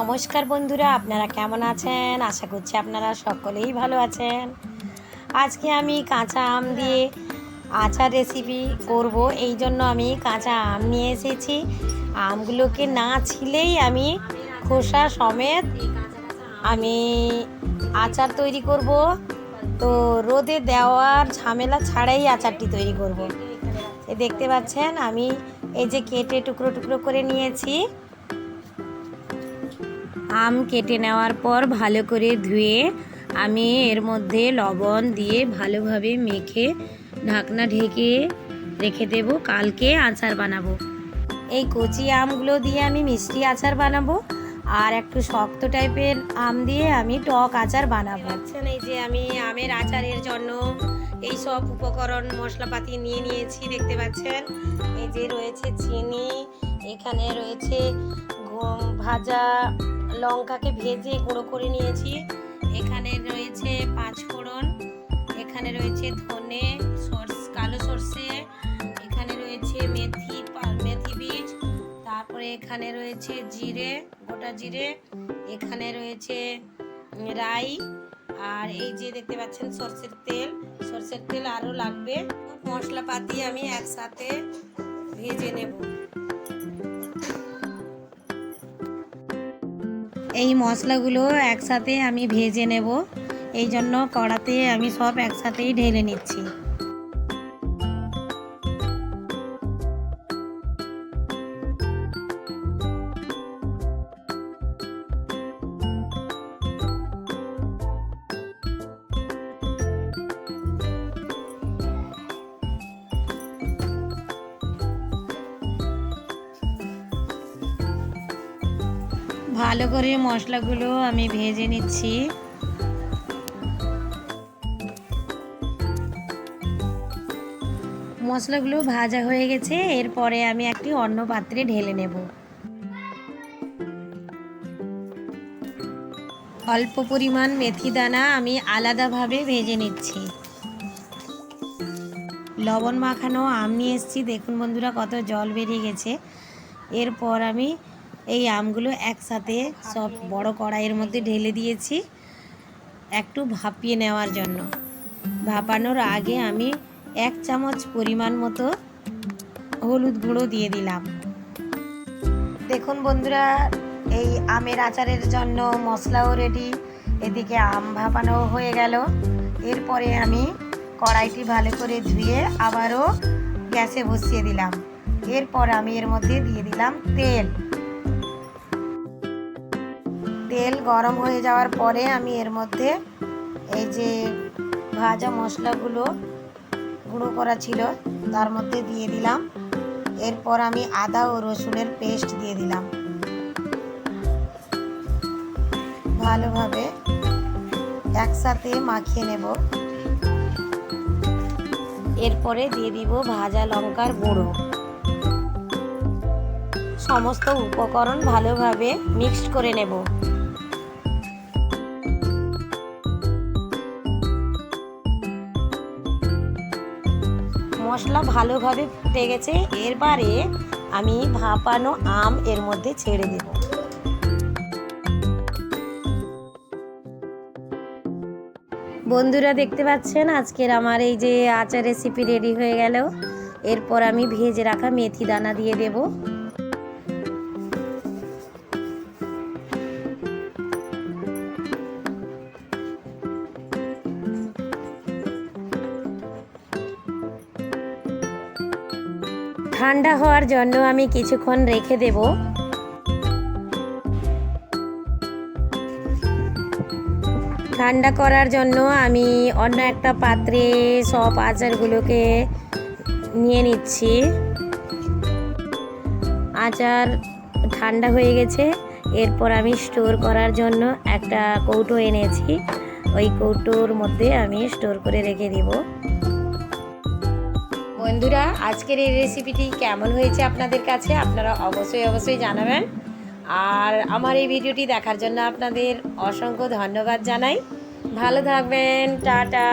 নমস্কার বন্ধুরা, আপনারা কেমন আছেন? আশা করছি আপনারা সকলেই ভালো আছেন। আজকে আমি কাঁচা আম দিয়ে আচার রেসিপি করব। এই জন্য আমি কাঁচা আম নিয়ে এসেছি। আমগুলোকে না ছিলেই আমি খোসা সমেত আমি আচার তৈরি করব। তো রোদে দেওয়ার ঝামেলা ছাড়াই আচারটি তৈরি করব। দেখতে পাচ্ছেন, আমি এই যে কেটে টুকরো টুকরো করে নিয়েছি। আম কেটে নেওয়ার পর ভালো করে ধুয়ে আমি এর মধ্যে লবণ দিয়ে ভালোভাবে মেখে ঢাকনা ঢেকে রেখে দেব। কালকে আচার বানাবো। এই কচি আমগুলো দিয়ে আমি মিষ্টি আচার বানাবো আর একটু শক্ত টাইপের আম দিয়ে আমি টক আচার বানাবো। আচ্ছা এই যে আমি আমের আচারের জন্য এই সব উপকরণ মশলাপাতি নিয়ে নিয়েছি, দেখতে পাচ্ছেন? এই যে রয়েছে চিনি এখানে রয়েছে ভাজা লঙ্কাকে ভেজে গুঁড়ো করে নিয়েছি। এখানে রয়েছে পাঁচফোড়ন, এখানে রয়েছে ধনে সর্ষ, কালো সর্ষে, এখানে রয়েছে মেথি মেথি বীজ, তারপরে এখানে রয়েছে জিরে, গোটা জিরে, এখানে রয়েছে রাই, আর এই যে দেখতে পাচ্ছেন সর্ষের তেল সর্ষের তেল আরও লাগবে। মশলাপাতি আমি একসাথে ভেজে নেব। এই মশলাগুলো একসাথে আমি ভেজে নেব। এই জন্য কড়াতে আমি সব একসাথেই ঢেলে নিচ্ছি। ভালো করে মশলাগুলো আমি ভেজে নিচ্ছি। মশলাগুলো ভাজা হয়ে গেছে, এরপরে আমি একটি অন্য পাত্রে ঢেলে নেব। অল্প পরিমাণ মেথি দানা আমি আলাদাভাবে ভেজে নিচ্ছি। লবণ মাখানো আম নিয়ে এসেছি, দেখুন বন্ধুরা কত জল বেরিয়ে গেছে। এরপর আমি এই আমগুলো একসাথে সব বড় কড়াইয়ের মধ্যে ঢেলে দিয়েছি একটু ভাপিয়ে নেওয়ার জন্য। ভাপানোর আগে আমি এক চামচ পরিমাণ মতো হলুদ গুঁড়ো দিয়ে দিলাম। দেখুন বন্ধুরা, এই আমের আচারের জন্য মশলাও রেডি এদিকে আম ভাপানো হয়ে গেল। এরপরে আমি কড়াইটি ভালো করে ধুয়ে আবারও গ্যাসে বসিয়ে দিলাম। এরপর আমি এর মধ্যে দিয়ে দিলাম তেল। তেল গরম হয়ে যাওয়ার পরে আমি এর মধ্যে এই যে ভাজা মশলাগুলো গুঁড়ো করা ছিল, তার মধ্যে দিয়ে দিলাম। এরপর আমি আদা ও রসুনের পেস্ট দিয়ে দিলাম। ভালোভাবে একসাথে মাখিয়ে নেব। এরপরে দিয়ে দিব ভাজা লঙ্কার গুঁড়ো। সমস্ত উপকরণ ভালোভাবে মিক্সড করে নেব। মশলা ভালোভাবে ফুটে গেছে। এরপরে আমি ভাপানো আম এর মধ্যে ছেড়ে দেব। বন্ধুরা দেখতে পাচ্ছেন, আজকের আমার এই যে আচার রেসিপি রেডি হয়ে গেল। এরপর আমি ভেজে রাখা মেথি দানা দিয়ে দেবো। ঠান্ডা হওয়ার জন্য আমি কিছুক্ষণ রেখে দেব। ঠান্ডা করার জন্য আমি অন্য একটা পাত্রে সব আচারগুলোকে নিয়ে নিচ্ছি। আচার ঠান্ডা হয়ে গেছে। এরপর আমি স্টোর করার জন্য একটা কৌটো এনেছি। ওই কৌটোর মধ্যে আমি স্টোর করে রেখে দিব। বন্ধুরা, আজকের এই রেসিপিটি কেমন হয়েছে আপনাদের কাছে আপনারা অবশ্যই অবশ্যই জানাবেন। আর আমার এই ভিডিওটি দেখার জন্য আপনাদের অসংখ্য ধন্যবাদ জানাই। ভালো থাকবেন, টাটা।